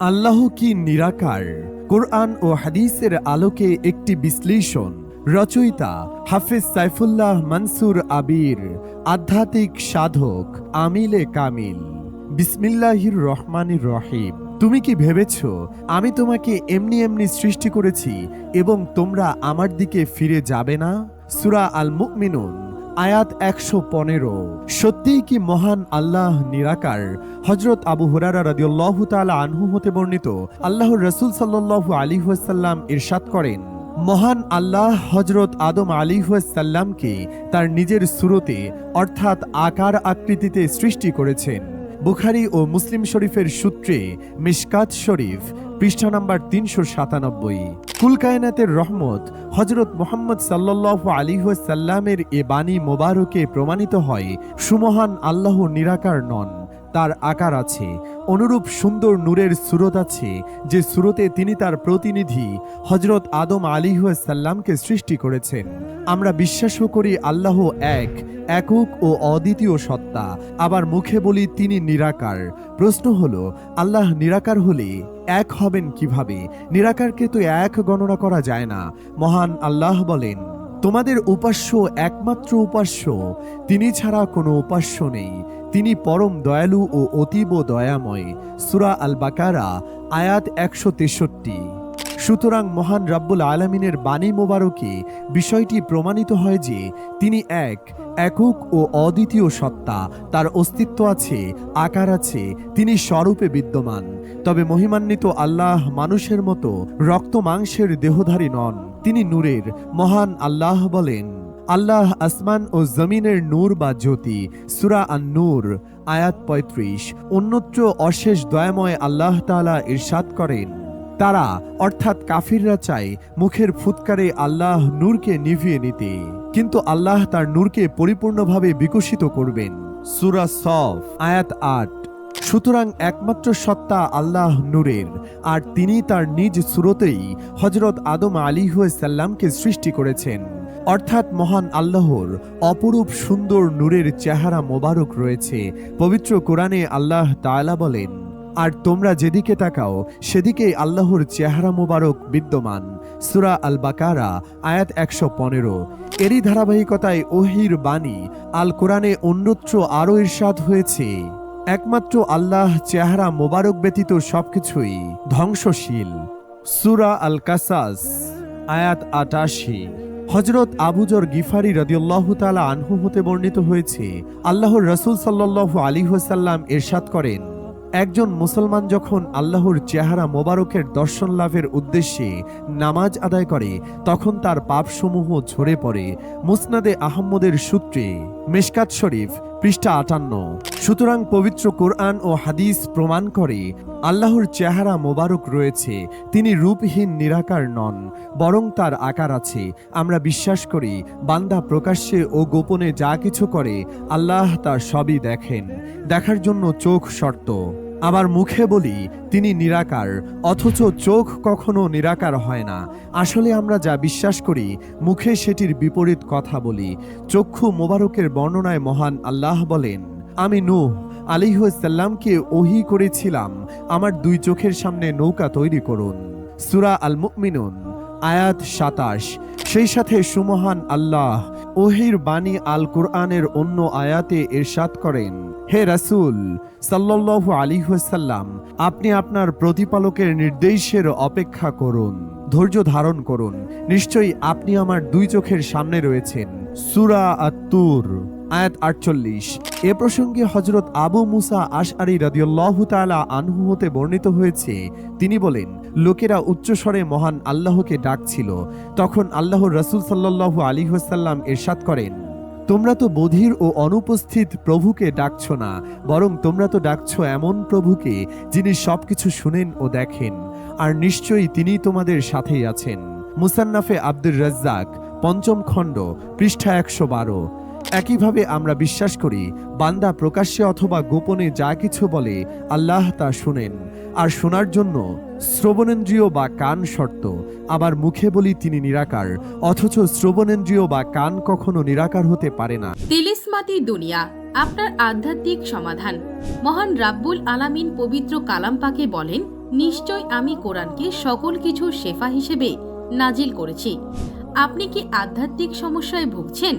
আল্লাহ কি নিরাকার? কোরআন ও হাদিসের আলোকে একটি বিশ্লেষণ, রচয়িতা হাফিজ সাইফুল্লাহ মনসুর আবির, আধ্যাত্মিক সাধক আমিলে কামিল। বিসমিল্লাহির রহমানির রহিম। তুমি কি ভেবেছ, আমি তোমাকে এমনি এমনি সৃষ্টি করেছি এবং তোমরা আমার দিকে ফিরে যাবে না? সুরা আল মুমিনুন আয়াত একশো পনেরো। সত্যিই কি মহান আল্লাহ নিরাকার? হজরত আবু হুরারা রাদিউল্লাহ তাআলা আনহু হতে বর্ণিত, আল্লাহর রসুল সাল্লাল্লাহু আলী ওয়াসাল্লাম ইরশাদ করেন, মহান আল্লাহ হজরত আদম আলী সাল্লামকে তার নিজের সুরতে, অর্থাৎ আকার আকৃতিতে সৃষ্টি করেছেন। বুখারি ও মুসলিম শরীফের সূত্রে মিশকাত শরীফ পৃষ্ঠা নাম্বার তিনশো সাতানব্বই। কুলকায়নাতের রহমত হজরত মোহাম্মদ সাল্লাহ আলী সাল্লামের এ বাণী মোবারকে প্রমাণিত হয়। সুমহান আল্লাহ নিরাকার নন, তার আকার আছে। অনুরূপ সুন্দর নূরের সুরত আছে, যে সুরতে তিনি তার প্রতিনিধি হজরত আদম সাল্লামকে সৃষ্টি করেছেন। আমরা বিশ্বাসও করি আল্লাহ এক, একক ও অদ্বিতীয় সত্তা। আবার মুখে বলি তিনি নিরাকার। প্রশ্ন হলো, আল্লাহ নিরাকার হলে এক হবেন কীভাবে? নিরাকারকে তো এক গণনা করা যায় না। মহান আল্লাহ বলেন, তোমাদের উপাস্য একমাত্র উপাস্য, তিনি ছাড়া কোনো উপাস্য নেই। তিনি পরম দয়ালু ও অতীব দয়াময়। সুরা আল বাকারা আয়াত একশো তেষট্টি। সুতরাং মহান রাব্বুল আলমিনের বাণী মোবারকে বিষয়টি প্রমাণিত হয় যে তিনি এক, একক ও অদ্বিতীয় সত্তা। তার অস্তিত্ব আছে, আকার আছে, তিনি স্বরূপে বিদ্যমান। তবে মহিমান্বিত আল্লাহ মানুষের মতো রক্ত মাংসের দেহধারী নন। তিনি নূরের, মহান আল্লাহ বলেন। আল্লাহ আসমান ও জমিনের নূর বা জ্যোতি, সুরা আন নূর আয়াত পঁয়ত্রিশ, অন্যত্র অশেষ দয়াময় আল্লাহ তাআলা ইরশাদ করেন। তারা, অর্থাৎ কাফিররা চায়, মুখের ফুৎকারে আল্লাহ নূরকে নিভিয়ে নিতে। কিন্তু আল্লাহ তার নূরকে পরিপূর্ণভাবে বিকশিত করবেন। সুরা সফ, আয়াত আট। সুতরাং একমাত্র সত্তা আল্লাহ নূরের, আর তিনি তার নিজ সুরতেই হজরত আদম আলী সাল্লামকে সৃষ্টি করেছেন। অর্থাৎ মহান আল্লাহর অপরূপ সুন্দর নূরের চেহারা মোবারক রয়েছে। পবিত্র কোরআনে আল্লাহ তাআলা বলেন, আর তোমরা যেদিকে তাকাও সেদিকে আল্লাহর চেহারা মোবারক বিদ্যমান। সুরা আল বাকারা আয়াত একশো পনেরো। এরই ধারাবাহিকতায় ওহির বাণী আল কোরআনে অন্যত্র আরও ইরশাদ হয়েছে। একমাত্র আল্লাহ চেহারা মোবারক ব্যতীত সবকিছুই ধ্বংসশীল। সুরা আল কাসাস আয়াত আটাশি। হজরত আবুজর গিফারি রদিউল্লাহ তালা আনহু হতে বর্ণিত হয়েছে, আল্লাহর রসুল সাল্লাহ আলী হোসাল্লাম এরশাদ করেন, একজন মুসলমান যখন আল্লাহর চেহারা মোবারকের দর্শন লাভের উদ্দেশ্যে নামাজ আদায় করে, তখন তার পাপসমূহ ঝরে পড়ে। মুসনাদে আহম্মদের সূত্রে মেশকাত শরীফ পৃষ্ঠা আটান্ন। সুতরাং পবিত্র কোরআন ও হাদিস প্রমাণ করে আল্লাহর চেহারা মোবারক রয়েছে, তিনি রূপহীন নিরাকার নন, বরং তার আকার আছে। আমরা বিশ্বাস করি, বান্দা প্রকাশ্যে ও গোপনে যা কিছু করে, আল্লাহ তার সবই দেখেন। দেখার জন্য চোখ শর্ত আবার মুখে বলি, তিনি নিরাকার, অথচ চোখ কখনো নিরাকার হয় না। আসলে আমরা যা বিশ্বাস করি, মুখে সেটির বিপরীত কথা বলি। চক্ষু মোবারকের বর্ণনায় মহান আল্লাহ বলেন, আমি নূহ আলিহাল্লামকে ওহি করেছিলাম, আমার দুই চোখের সামনে নৌকা তৈরি করুন। সুরা আল মুমিনুন আয়াত সাতাশ। সেই সাথে সুমহান আল্লাহ, ওহির বাণী আল কোরআনের অন্য আয়াতে এরশাদ করেন হে রাসূল, সাল্লাল্লাহু আলী সাল্লাম আপনি আপনার প্রতিপালকের নির্দেশের অপেক্ষা করুন, ধৈর্য ধারণ করুন। নিশ্চয়ই আপনি আমার দুই চোখের সামনে রয়েছেন। সুরা আত্তুর, আয়াত আটচল্লিশ। এ প্রসঙ্গে হজরত আবু মুসা আশআরি রাদিয়াল্লাহু তাআলা আনহু হতে বর্ণিত হয়েছে। তিনি বলেন, লোকেরা উচ্চস্বরে মহান আল্লাহকে ডাকছিল। তখন আল্লাহর রসুল সাল্লাল্লাহু আলী ওয়াসাল্লাম এরশাদ করেন তোমরা তো বধির ও অনুপস্থিত প্রভুকে ডাকছ না, বরং তোমরা তো ডাকছ এমন প্রভুকে যিনি সবকিছু শুনেন ও দেখেন, আর নিশ্চয়ই তিনি তোমাদের সাথেই আছেন। মুসান্নাফে আব্দুর রাজ্জাক, পঞ্চম খণ্ড, পৃষ্ঠা একশো বারো। একইভাবে আমরা বিশ্বাস করি, বান্দা প্রকাশ্যে অথবা গোপনে যা কিছু বলে, আল্লাহ তা শুনেন। আর শোনার জন্য শ্রবণেন্দ্রিয় বা কান শর্ত, আবার মুখে বলি তিনি নিরাকার, অথচ শ্রবণেন্দ্রিয় বা কান কখনো নিরাকার হতে পারে না। তিলিসমাতি দুনিয়া, আপনার আধ্যাত্মিক সমাধান। মহান রাব্বুল আলামিন পবিত্র কালাম পাকে বলেন, নিশ্চয় আমি কোরআনকে সকল কিছুর শেফা হিসেবে নাজিল করেছি। আপনি কি আধ্যাত্মিক সমস্যায় ভুগছেন?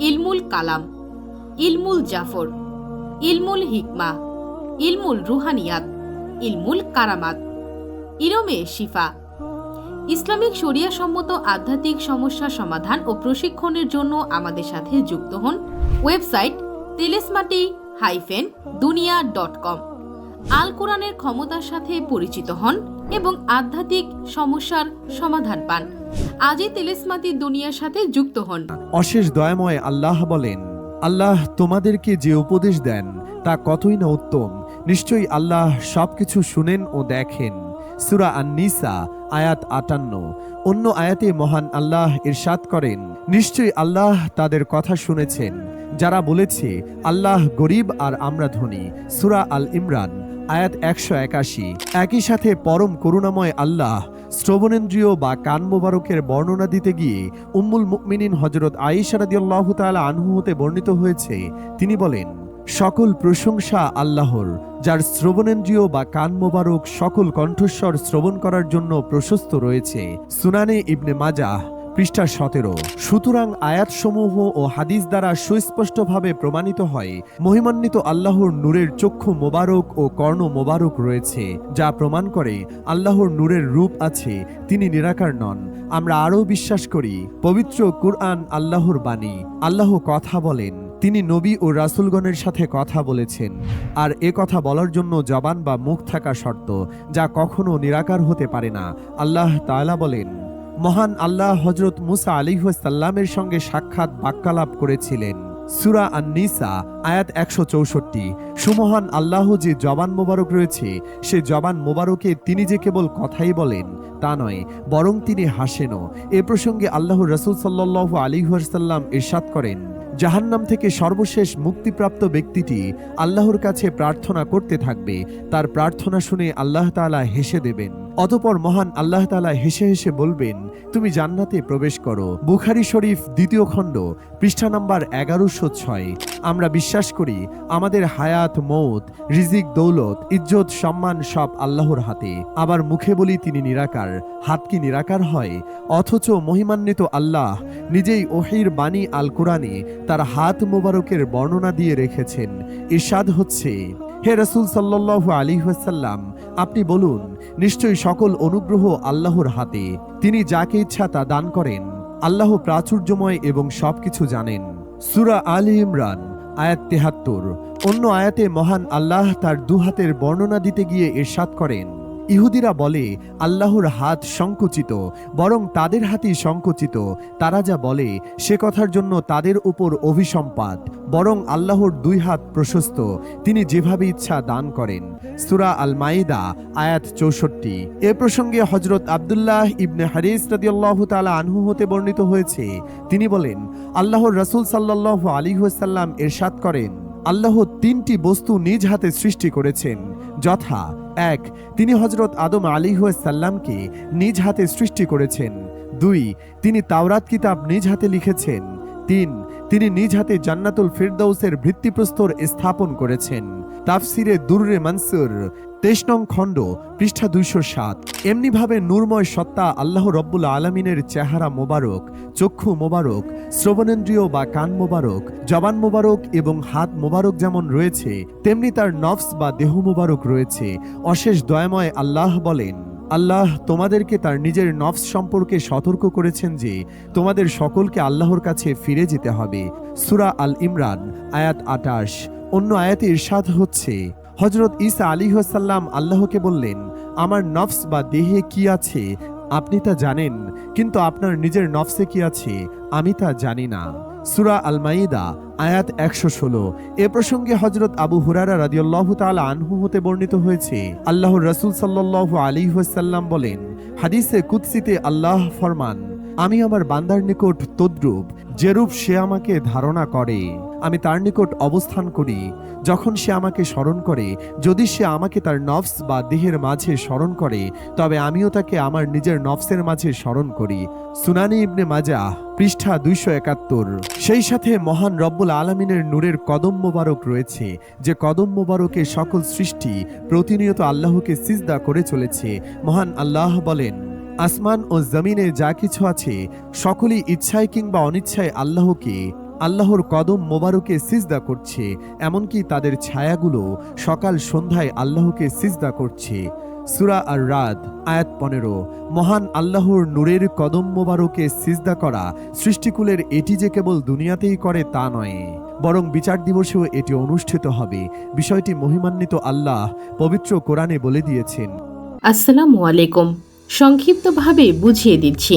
ইলমুল কালাম, ইলমুল জাফর, ইলমুল হিকমা, ইলমুল রুহানিয়াত, ইলমুল কারামাত। ইরমে শিফা, ইসলামিক শরিয়া সম্মত আধ্যাত্মিক সমস্যা সমাধান ও প্রশিক্ষণের জন্য আমাদের সাথে যুক্ত হন website Telesmati hyphen Duniya dot com. আল কোরআনের ক্ষমতার সাথে পরিচিত হন এবং আধ্যাত্মিক সমস্যার সমাধান পান। আজই তেলেসমাতি দুনিয়ার সাথে যুক্ত হন। অশেষ দয়াময় আল্লাহ বলেন, আল্লাহ তোমাদেরকে যে উপদেশ দেন, তা কতই না উত্তম। নিশ্চয়ই আল্লাহ সবকিছু শুনেন ও দেখেন। সুরা আন-নিসা, আয়াত আটান্ন। অন্য আয়াতে মহান আল্লাহ ইরশাদ করেন, নিশ্চয়ই আল্লাহ তাদের কথা শুনেছেন। যারা বলেছে, আল্লাহ গরিব আর আমরা ধনী। সুরা আল ইমরান আয়াত একশো একাশি। একই সাথে পরম করুণাময় আল্লাহ শ্রবণেন্দ্রিয় বা কান মোবারকের বর্ণনা দিতে গিয়ে উম্মুল মুমিনিন হজরত আয়েশা রাদিয়াল্লাহু তাআলা আনহু হতে বর্ণিত হয়েছে। তিনি বলেন, সকল প্রশংসা আল্লাহর, যার শ্রবণেন্দ্রিয় বা কান মোবারক সকল কণ্ঠস্বর শ্রবণ করার জন্য প্রশস্ত রয়েছে। সুনানে ইবনে মাজাহ পৃষ্ঠা সতেরো। সুতরাং আয়াতসমূহ ও হাদিস দ্বারা সুস্পষ্টভাবে প্রমাণিত হয়, মহিমান্বিত আল্লাহর নূরের চক্ষু মোবারক ও কর্ণ মোবারক রয়েছে, যা প্রমাণ করে আল্লাহর নূরের রূপ আছে, তিনি নিরাকার নন। আমরা আরও বিশ্বাস করি, পবিত্র কুরআন আল্লাহর বাণী, আল্লাহ কথা বলেন, তিনি নবী ও রাসুলগণের সাথে কথা বলেছেন। আর এ কথা বলার জন্য জবান বা মুখ থাকা শর্ত, যা কখনো নিরাকার হতে পারে না। আল্লাহ তাআলা বলেন মহান আল্লাহ হজরত মুসা আলিহাসাল্লামের সঙ্গে সাক্ষাৎ বাক্যালাপ করেছিলেন। সুরা আন নিসা আয়াত একশো চৌষট্টি। সুমহান আল্লাহ যে জবান মোবারক রয়েছে, সে জবান মোবারকে তিনি যে কেবল কথাই বলেন, তা নয়, বরং তিনি হাসেনও। এ প্রসঙ্গে আল্লাহ রসুল সাল্লাহ আলিহাসাল্লাম ইরশাদ করেন, জাহান্নাম থেকে সর্বশেষ মুক্তিপ্রাপ্ত ব্যক্তিটি আল্লাহর কাছে প্রার্থনা করতে থাকবে, তার প্রার্থনা শুনে আল্লাহ তাআলা হেসে দেবেন। অতপর মহান আল্লাহ তাআলা হেসে হেসে বলবেন, তুমি জান্নাতে প্রবেশ করো। বুখারি শরীফ দ্বিতীয় খণ্ড, পৃষ্ঠা নাম্বার এগারোশো ছয়। আমরা বিশ্বাস করি, আমাদের হায়াত, মৌত, রিজিক, দৌলত, ইজ্জত, সম্মান সব আল্লাহর হাতে। আবার মুখে বলি তিনি নিরাকার, হাত কি নিরাকার হয়? অথচ মহিমান্বিত আল্লাহ নিজেই ওহির বাণী আল কোরআনে তার হাত মোবারকের বর্ণনা দিয়ে রেখেছেন। ইরশাদ হচ্ছে হে রসুল সাল্লাহ আলী ওয়াসাল্লাম, আপনি বলুন, নিশ্চয়ই সকল অনুগ্রহ আল্লাহর হাতে। তিনি যাকে ইচ্ছা তা দান করেন। আল্লাহ প্রাচুর্যময় এবং সবকিছু জানেন। সুরা আলী ইমরান, আয়াত তেহাত্তর। অন্য আয়াতে মহান আল্লাহ তার দুহাতের বর্ণনা দিতে গিয়ে এরশাদ করেন। ইহুদিরা বলে, আল্লাহর হাত সংকুচিত, বরং তাদের হাতই সংকুচিত। তারা যা বলে, সে কথার জন্য তাদের উপর অভিসম্পাত, বরং আল্লাহর দুই হাত প্রশস্ত, তিনি যেভাবে ইচ্ছা দান করেন। সুরা আল মাইদা আয়াত চৌষট্টি। এ প্রসঙ্গে হজরত আবদুল্লাহ ইবনে হারিস রাদিয়াল্লাহ তাআলা আনহু হতে বর্ণিত হয়েছে। তিনি বলেন, আল্লাহর রাসূল সাল্লাল্লাহু আলাইহি ওয়াসাল্লাম এরশাদ করেন। আল্লাহ তিনটি বস্তু নিজ হাতে সৃষ্টি করেছেন। যথা এক, তিনি হজরত আদম আলী সাল্লামকে নিজ হাতে সৃষ্টি করেছেন। দুই, তিনি তাওরাত কিতাব নিজ হাতে লিখেছেন। তিন, তিনি নিজ হাতে জান্নাতুল ফিরদৌসের ভিত্তিপ্রস্তর স্থাপন করেছেন। তাফসিরে দুররে মানসুর তেইশ নং খণ্ড, পৃষ্ঠা দুইশো সাত। এমনিভাবে নূরময় সত্তা আল্লাহ রব্বুল আলমিনের চেহারা মোবারক, চক্ষু মোবারক, শ্রবণেন্দ্রিয় বা কান মোবারক, জবান মোবারক এবং হাত মোবারক যেমন রয়েছে, তেমনি তার নফস বা দেহ মোবারক রয়েছে। অশেষ দয়াময় আল্লাহ বলেন, আল্লাহ তোমাদেরকে তার নিজের নফস সম্পর্কে সতর্ক করেছেন যে, তোমাদের সকলকে আল্লাহর কাছে ফিরে যেতে হবে। সুরা আল ইমরান, আয়াত আটাশ অন্য আয়াতে ইরশাদ হচ্ছে। হজরত ইসা আলী সাল্লাম আল্লাহকে বললেন, আমার নফস বা দেহে কি আছে? আপনি তা জানেন, কিন্তু আপনার নিজের নফসে কি আছে? আমি তা জানি না। সুরা আল মাইদা আয়াত একশো ষোলো। এ প্রসঙ্গে হজরত আবু হুরারা রাদিয়াল্লাহ তাআলা আনহু হতে বর্ণিত হয়েছে, আল্লাহর রসুল সাল্লাল্লাহু আলী ওয়াসাল্লাম বলেন, হাদিসে কুৎসিতে আল্লাহ ফরমান, আমি আমার বান্দার নিকট তদ্রূপ, যেরূপ সে আমাকে ধারণা করে। আমি তার নিকট অবস্থান করি। যখন সে আমাকে স্মরণ করে, যদি সে আমাকে তার নফস বা দেহের মাঝে স্মরণ করে, তবে আমিও তাকে আমার নিজের নফসের মাঝে স্মরণ করি। সুনানি ইবনে মাজা পৃষ্ঠা দুইশো একাত্তর। সেই সাথে মহান রব্বুল আলমিনের নূরের কদম মোবারক রয়েছে, যে কদম মোবারকে সকল সৃষ্টি প্রতিনিয়ত আল্লাহকে সিজদা করে চলেছে। মহান আল্লাহ বলেন, আসমান ও জমিনে যা কিছু আছে, সকলেই ইচ্ছায় কিংবা অনিচ্ছায় আল্লাহকে আল্লাহর কদম মোবারকে সিজদা করছে, এমনকি তাদের ছায়াগুলো সকাল সন্ধ্যায় আল্লাহকে সিজদা করছে। সুরা আর রাত আয়াত পনেরো, মহান আল্লাহর নূরের কদম মোবারকে সিজদা করা সৃষ্টিকুলের এটি যে কেবল দুনিয়াতেই করে তা নয়, বরং বিচার দিবসেও এটি অনুষ্ঠিত হবে, বিষয়টি মহিমান্বিত আল্লাহ পবিত্র কোরআনে বলে দিয়েছেন। আসসালামু আলাইকুম। সংক্ষিপ্তভাবে বুঝিয়ে দিচ্ছি।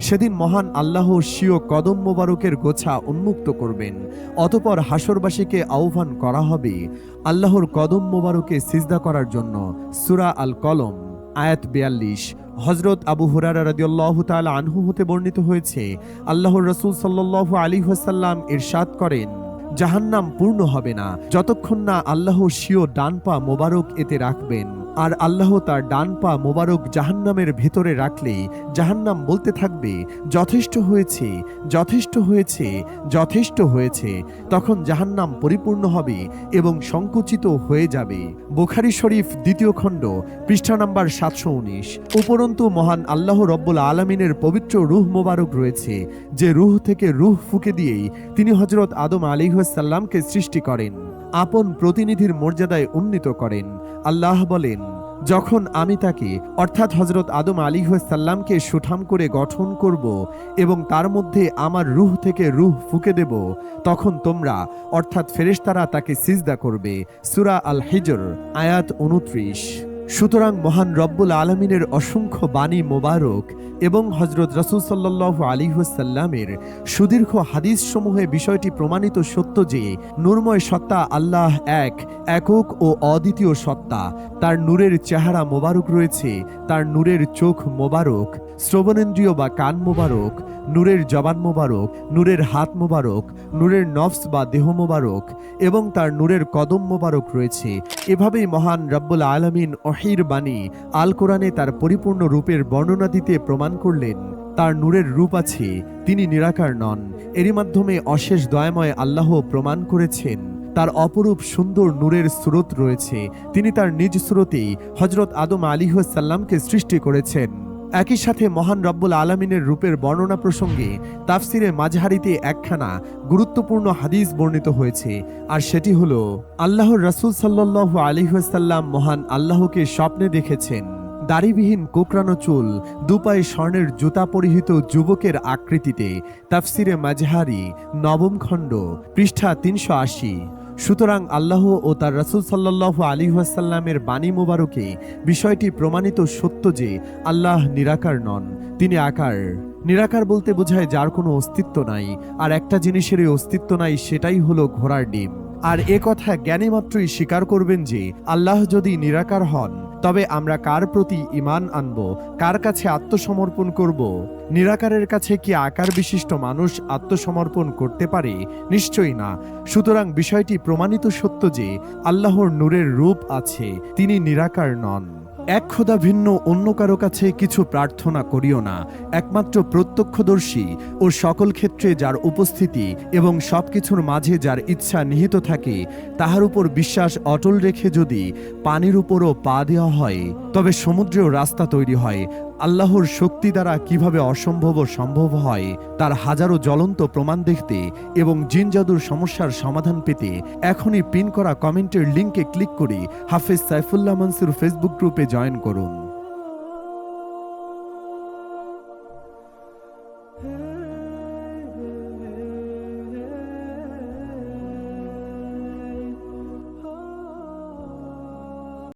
সেদিন মহান আল্লাহ স্বীয় কদম মোবারকের গোছা উন্মুক্ত করবেন। অতপর হাসরবাসীকে আহ্বান করা হবে আল্লাহর কদম মোবারকে সিজদা করার জন্য। সুরা আল কলম আয়াত বিয়াল্লিশ। হজরত আবু হুরারা রাদিয়াল্লাহ তাআলা আনহু হতে বর্ণিত হয়েছে, আল্লাহর রসুল সাল্লাল্লাহু আলী ওয়াসাল্লাম ইরশাদ করেন, জাহান্নাম পূর্ণ হবে না, যতক্ষণ না আল্লাহ স্বীয় ডান পা মোবারক এতে রাখবেন। আর আল্লাহ তার ডান পা মোবারক জাহান্নামের ভেতরে রাখলে জাহান্নাম বলতে থাকবে, যথেষ্ট হয়েছে যথেষ্ট হয়েছে যথেষ্ট হয়েছে। তখন জাহান্নাম পরিপূর্ণ হবে এবং সংকুচিত হয়ে যাবে। বোখারি শরীফ দ্বিতীয় খণ্ড, পৃষ্ঠা নাম্বার সাতশো উনিশ। উপরন্তু মহান আল্লাহ রব্বুল আলমিনের পবিত্র রুহ মোবারক রয়েছে, যে রুহ থেকে রুহ ফুকে দিয়েই তিনি হজরত আদম আলিহাসাল্লামকে সৃষ্টি করেন। আপন প্রতিনিধির মর্যাদায় উন্নীত করেন। আল্লাহ বলেন, যখন আমি তাকে, অর্থাৎ হজরত আদম আলী সাল্লামকে সুঠাম করে গঠন করব এবং তার মধ্যে আমার রুহ থেকে রুহ ফুকে দেব, তখন তোমরা, অর্থাৎ ফেরেশতারা তাকে সিজদা করবে। সুরা আল হিজর আয়াত উনত্রিশ সুতরাং মহান রব্বুল আলমিনের অসংখ্য বাণী মোবারক এবং হজরত রসুল সাল্লাহ আলিহসাল্লামের সুদীর্ঘ হাদিস সমূহে বিষয়টি প্রমাণিত সত্য যে নূরময় সত্তা আল্লাহ এক, একক ও অদ্বিতীয় সত্তা। তার নূরের চেহারা মোবারক রয়েছে, তার নূরের চোখ মোবারক। শ্রবণেন্দ্রিয় বা কান মোবারক, নূরের জবান মোবারক, নূরের হাত মোবারক, নূরের নফস বা দেহ মোবারক এবং তার নূরের কদম মোবারক রয়েছে। এভাবেই মহান রব্বুল আলমিন অহির বাণী আল কোরআনে তার পরিপূর্ণ রূপের বর্ণনা দিতে প্রমাণ করলেন। তার নূরের রূপ আছে, তিনি নিরাকার নন। এরই মাধ্যমে অশেষ দয়াময় আল্লাহ প্রমাণ করেছেন। তার অপরূপ সুন্দর নূরের স্রোত রয়েছে। তিনি তার নিজ স্রোতেই হজরত আদম আলিহাসাল্লামকে সৃষ্টি করেছেন। একই সাথে মহান রব্বুল আলমিনের রূপের বর্ণনা প্রসঙ্গে তাফসিরে মাঝহারিতে একখানা গুরুত্বপূর্ণ হাদিস বর্ণিত হয়েছে, আর সেটি হল, আল্লাহর রাসূল সাল্লাল্লাহু আলিহাসাল্লাম মহান আল্লাহকে স্বপ্নে দেখেছেন। দাড়িবিহীন কোকরানো চুল, দুপায়ে স্বর্ণের জুতা পরিহিত যুবকের আকৃতিতে, তাফসিরে মাঝহারি নবম খণ্ড, পৃষ্ঠা তিনশো আশি। সুতরাং আল্লাহ ও তার রাসুল সাল্লাহ আলী ওয়াসাল্লামের বাণী মোবারকে বিষয়টি প্রমাণিত সত্য যে আল্লাহ নিরাকার নন, তিনি আকার। নিরাকার বলতে বোঝায় যার কোনো অস্তিত্ব নাই, আর একটা জিনিসেরই অস্তিত্ব নাই সেটাই হলো ঘোড়ার ডিম। আর এ কথা জ্ঞানী মাত্রই স্বীকার করবেন যে আল্লাহ যদি নিরাকার হন, তবে আমরা কার প্রতি ইমান আনব, কার কাছে আত্মসমর্পণ করব? নিরাকারের কাছে কি আকার বিশিষ্ট মানুষ আত্মসমর্পণ করতে পারে? নিশ্চয়ই না। সুতরাং বিষয়টি প্রমাণিত সত্য যে আল্লাহর নূরের রূপ আছে, তিনি নিরাকার নন। এক খোদা ভিন্ন, অন্য কারও কাছে কিছু প্রার্থনা করিও না। একমাত্র প্রত্যক্ষদর্শী ও সকল ক্ষেত্রে যার উপস্থিতি এবং সব কিছুর মাঝে যার ইচ্ছা নিহিত থাকে, তাহার উপর বিশ্বাস অটল রেখে যদি পানির উপরও পা দেওয়া হয়, তবে সমুদ্রেও রাস্তা তৈরি হয়। আল্লাহর শক্তি দ্বারা কীভাবে অসম্ভব সম্ভব হয়, তার হাজারো জ্বলন্ত প্রমাণ দেখতে এবং জিনজাদুর সমস্যার সমাধান পেতে এখনই পিন করা কমেন্টের লিঙ্কে ক্লিক করে হাফেজ সাইফুল্লাহ মানসুর ফেসবুক গ্রুপে জয়েন করুন।